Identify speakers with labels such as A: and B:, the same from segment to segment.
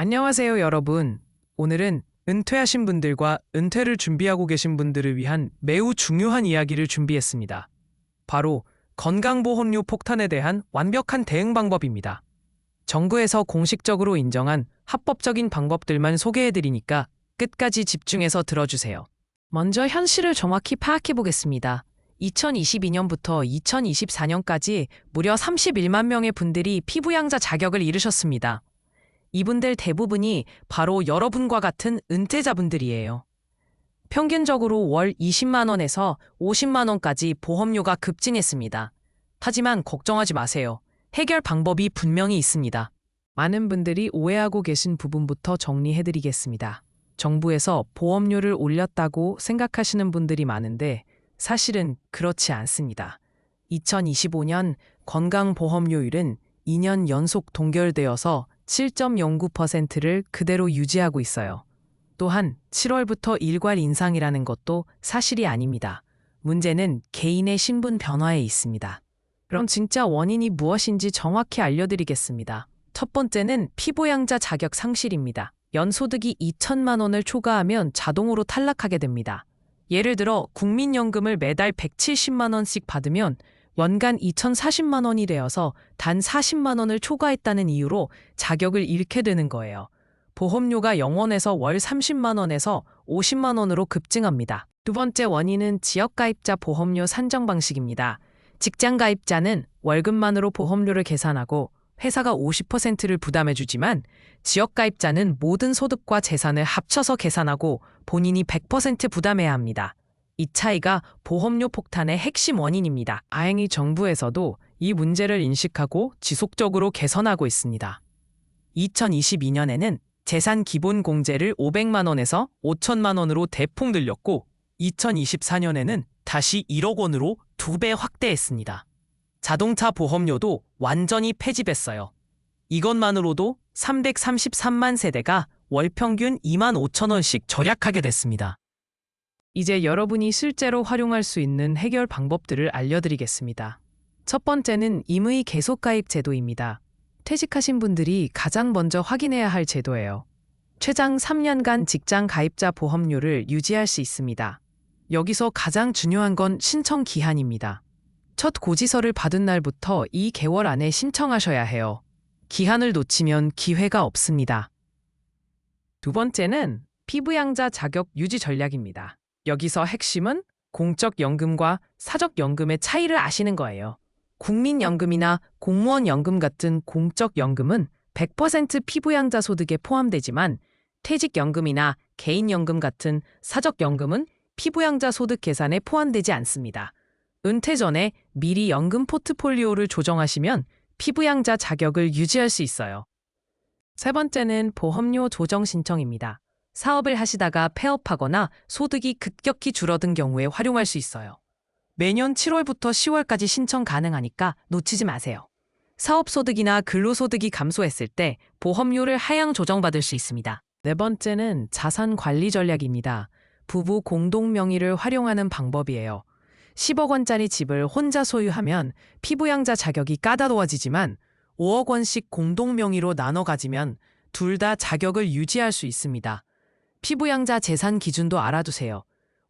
A: 안녕하세요, 여러분. 오늘은 은퇴하신 분들과 은퇴를 준비하고 계신 분들을 위한 매우 중요한 이야기를 준비했습니다. 바로 건강보험료 폭탄에 대한 완벽한 대응 방법입니다. 정부에서 공식적으로 인정한 합법적인 방법들만 소개해드리니까 끝까지 집중해서 들어주세요. 먼저 현실을 정확히 파악해 보겠습니다. 2022년부터 2024년까지 무려 31만 명의 분들이 피부양자 자격을 잃으셨습니다. 이분들 대부분이 바로 여러분과 같은 은퇴자분들이에요. 평균적으로 월 20만 원에서 50만 원까지 보험료가 급증했습니다. 하지만 걱정하지 마세요. 해결 방법이 분명히 있습니다. 많은 분들이 오해하고 계신 부분부터 정리해드리겠습니다. 정부에서 보험료를 올렸다고 생각하시는 분들이 많은데 사실은 그렇지 않습니다. 2025년 건강보험료율은 2년 연속 동결되어서 7.09%를 그대로 유지하고 있어요. 또한 7월부터 일괄 인상이라는 것도 사실이 아닙니다. 문제는 개인의 신분 변화에 있습니다. 그럼 진짜 원인이 무엇인지 정확히 알려드리겠습니다. 첫 번째는 피부양자 자격 상실입니다. 연소득이 2천만 원을 초과하면 자동으로 탈락하게 됩니다. 예를 들어 국민연금을 매달 170만 원씩 받으면 연간 2,040만 원이 되어서 단 40만 원을 초과했다는 이유로 자격을 잃게 되는 거예요. 보험료가 0원에서 월 30만 원에서 50만 원으로 급증합니다. 두 번째 원인은 지역가입자 보험료 산정 방식입니다. 직장가입자는 월급만으로 보험료를 계산하고 회사가 50%를 부담해주지만 지역가입자는 모든 소득과 재산을 합쳐서 계산하고 본인이 100% 부담해야 합니다. 이 차이가 보험료 폭탄의 핵심 원인입니다. 다행히 정부에서도 이 문제를 인식하고 지속적으로 개선하고 있습니다. 2022년에는 재산 기본 공제를 500만 원에서 5천만 원으로 대폭 늘렸고 2024년에는 다시 1억 원으로 두 배 확대했습니다. 자동차 보험료도 완전히 폐지했어요. 이것만으로도 333만 세대가 월 평균 2만 5천 원씩 절약하게 됐습니다. 이제 여러분이 실제로 활용할 수 있는 해결 방법들을 알려드리겠습니다. 첫 번째는 임의 계속가입 제도입니다. 퇴직하신 분들이 가장 먼저 확인해야 할 제도예요. 최장 3년간 직장 가입자 보험료를 유지할 수 있습니다. 여기서 가장 중요한 건 신청 기한입니다. 첫 고지서를 받은 날부터 2개월 안에 신청하셔야 해요. 기한을 놓치면 기회가 없습니다. 두 번째는 피부양자 자격 유지 전략입니다. 여기서 핵심은 공적연금과 사적연금의 차이를 아시는 거예요. 국민연금이나 공무원연금 같은 공적연금은 100% 피부양자 소득에 포함되지만 퇴직연금이나 개인연금 같은 사적연금은 피부양자 소득 계산에 포함되지 않습니다. 은퇴 전에 미리 연금 포트폴리오를 조정하시면 피부양자 자격을 유지할 수 있어요. 세 번째는 보험료 조정 신청입니다. 사업을 하시다가 폐업하거나 소득이 급격히 줄어든 경우에 활용할 수 있어요. 매년 7월부터 10월까지 신청 가능하니까 놓치지 마세요. 사업 소득이나 근로소득이 감소했을 때 보험료를 하향 조정받을 수 있습니다. 네 번째는 자산 관리 전략입니다. 부부 공동 명의를 활용하는 방법이에요. 10억 원짜리 집을 혼자 소유하면 피부양자 자격이 까다로워지지만 5억 원씩 공동 명의로 나눠 가지면 둘 다 자격을 유지할 수 있습니다. 피부양자 재산 기준도 알아두세요.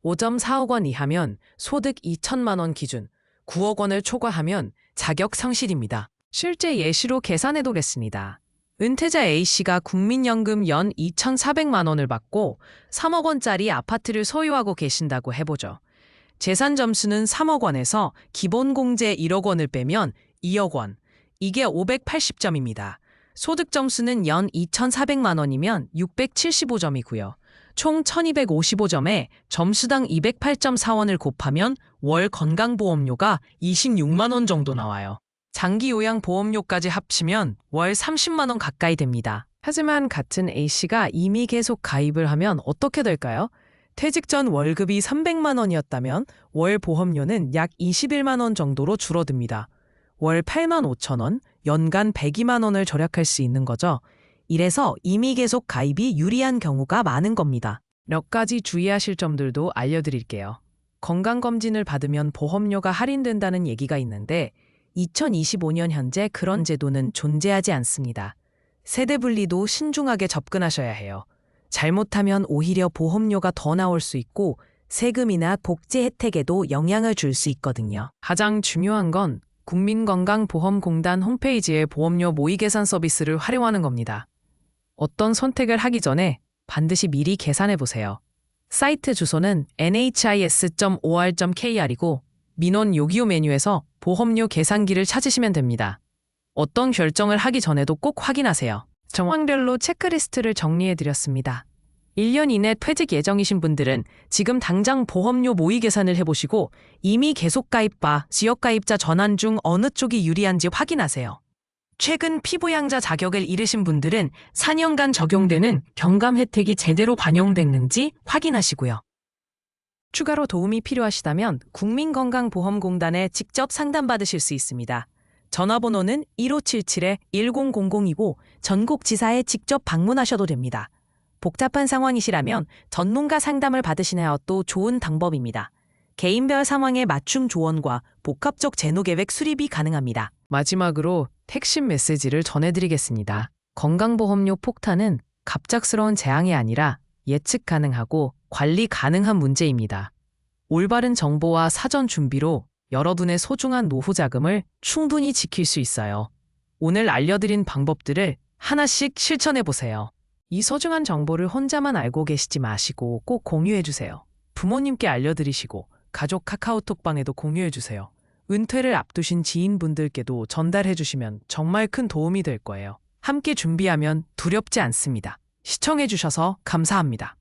A: 5.4억 원 이하면 소득 2천만 원 기준, 9억 원을 초과하면 자격 상실입니다. 실제 예시로 계산해 보겠습니다. 은퇴자 A씨가 국민연금 연 2,400만 원을 받고 3억 원짜리 아파트를 소유하고 계신다고 해보죠. 재산 점수는 3억 원에서 기본 공제 1억 원을 빼면 2억 원. 이게 580점입니다. 소득 점수는 연 2,400만 원이면 675점이고요. 총 1,255점에 점수당 208.4원을 곱하면 월 건강보험료가 26만 원 정도 나와요. 장기 요양 보험료까지 합치면 월 30만 원 가까이 됩니다. 하지만 같은 A씨가 이미 계속 가입을 하면 어떻게 될까요? 퇴직 전 월급이 300만 원이었다면 월 보험료는 약 21만 원 정도로 줄어듭니다. 월 8만 5천 원, 연간 102만 원을 절약할 수 있는 거죠. 이래서 이미 계속 가입이 유리한 경우가 많은 겁니다. 몇 가지 주의하실 점들도 알려드릴게요. 건강검진을 받으면 보험료가 할인된다는 얘기가 있는데 2025년 현재 그런 제도는 존재하지 않습니다. 세대 분리도 신중하게 접근하셔야 해요. 잘못하면 오히려 보험료가 더 나올 수 있고 세금이나 복지 혜택에도 영향을 줄 수 있거든요. 가장 중요한 건 국민건강보험공단 홈페이지의 보험료 모의 계산 서비스를 활용하는 겁니다. 어떤 선택을 하기 전에 반드시 미리 계산해 보세요. 사이트 주소는 nhis.or.kr이고 민원 요기요 메뉴에서 보험료 계산기를 찾으시면 됩니다. 어떤 결정을 하기 전에도 꼭 확인하세요. 정황별로 체크리스트를 정리해 드렸습니다. 1년 이내 퇴직 예정이신 분들은 지금 당장 보험료 모의 계산을 해보시고 이미 계속 가입바, 지역 가입자 전환 중 어느 쪽이 유리한지 확인하세요. 최근 피부양자 자격을 잃으신 분들은 4년간 적용되는 경감 혜택이 제대로 반영됐는지 확인하시고요. 추가로 도움이 필요하시다면 국민건강보험공단에 직접 상담받으실 수 있습니다. 전화번호는 1577-1000이고 전국 지사에 직접 방문하셔도 됩니다. 복잡한 상황이시라면 전문가 상담을 받으시는 것도 좋은 방법입니다. 개인별 상황에 맞춤 조언과 복합적 재노 계획 수립이 가능합니다. 마지막으로 핵심 메시지를 전해드리겠습니다. 건강보험료 폭탄은 갑작스러운 재앙이 아니라 예측 가능하고 관리 가능한 문제입니다. 올바른 정보와 사전 준비로 여러분의 소중한 노후 자금을 충분히 지킬 수 있어요. 오늘 알려드린 방법들을 하나씩 실천해 보세요. 이 소중한 정보를 혼자만 알고 계시지 마시고 꼭 공유해 주세요. 부모님께 알려드리시고 가족 카카오톡방에도 공유해 주세요. 은퇴를 앞두신 지인분들께도 전달해 주시면 정말 큰 도움이 될 거예요. 함께 준비하면 두렵지 않습니다. 시청해 주셔서 감사합니다.